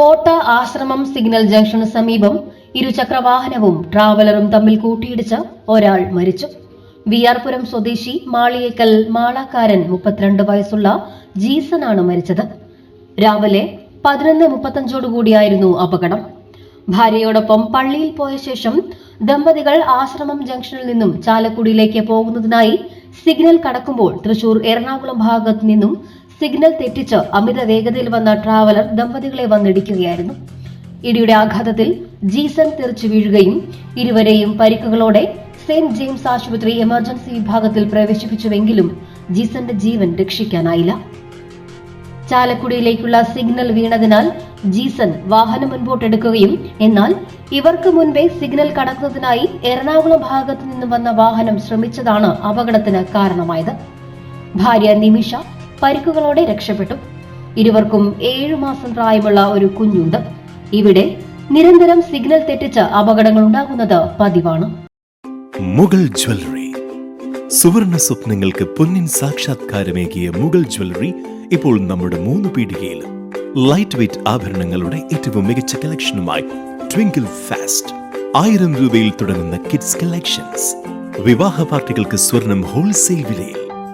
പോട്ട ആശ്രമം signal junction സമീപം ഇരുചക്രവാഹനവും ട്രാവലറും തമ്മിൽ കൂട്ടിയിടിച്ച് ഒരാൾ മരിച്ചു. വിയാർപുരം സ്വദേശി മാളിയേക്കൽ മാളാക്കാരൻ മുപ്പത്തിരണ്ട് വയസ്സുള്ള ജീസനാണ് മരിച്ചത്. രാവിലെ പതിനൊന്ന് മുപ്പത്തഞ്ചോടുകൂടിയായിരുന്നു അപകടം. ഭാര്യയോടൊപ്പം പള്ളിയിൽ പോയ ശേഷം ദമ്പതികൾ ആശ്രമം ജംഗ്ഷനിൽ നിന്നും ചാലക്കുടിയിലേക്ക് പോകുന്നതിനായി സിഗ്നൽ കടക്കുമ്പോൾ തൃശൂർ എറണാകുളം ഭാഗത്തു നിന്നും സിഗ്നൽ തെറ്റിച്ച് അമിത വേഗതയിൽ വന്ന ട്രാവലർ ദമ്പതികളെ വന്നിടിക്കുകയായിരുന്നു. ഇടിയുടെ ആഘാതത്തിൽ ജീസൺ തെറിച്ചു വീഴുകയും ഇരുവരെയും പരിക്കുകളോടെ സെന്റ് ജെയിംസ് ആശുപത്രി എമർജൻസി വിഭാഗത്തിൽ പ്രവേശിപ്പിച്ചുവെങ്കിലും ജീസന്റെ ജീവൻ രക്ഷിക്കാനായില്ല. ചാലക്കുടിയിലേക്കുള്ള സിഗ്നൽ വീണതിനാൽ ജീസൻ വാഹനം മുൻപോട്ടെടുക്കുകയും എന്നാൽ ഇവർക്ക് മുൻപേ സിഗ്നൽ കടക്കുന്നതിനായി എറണാകുളം ഭാഗത്തു നിന്ന് വന്ന വാഹനം ശ്രമിച്ചതാണ് അപകടത്തിന് കാരണമായത്. ഭാര്യ നിമിഷ പരിക്കുകളോടെ രക്ഷപ്പെട്ടു. ഇരുവർക്കും ഏഴു മാസം പ്രായമുള്ള ഒരു കുഞ്ഞുണ്ട്. ഇവിടെ നിരന്തരം സിഗ്നൽ തെറ്റിച്ച് അപകടങ്ങൾ ഉണ്ടാകുന്നത് പതിവാണ്. മുഗൾ ജ്വല്ലറി. സുവർണ സ്വപ്നങ്ങൾക്ക് പൊന്നിൻ സാക്ഷാത്കാരമേകിയ മുഗൾ ജ്വല്ലറി ഇപ്പോൾ നമ്മുടെ മൂന്ന് പീടികയിലും. ലൈറ്റ് വെയ്റ്റ് ആഭരണങ്ങളുടെ ഏറ്റവും മികച്ച കളക്ഷനുമായി ട്വിങ്കിൾ ഫാസ്റ്റ് ആയിരം രൂപയിൽ തുടങ്ങുന്ന കിഡ്സ് കളക്ഷൻസ് വിവാഹ പാർട്ടികൾക്ക് സ്വർണം ഹോൾസെയിൽ വിലയിൽ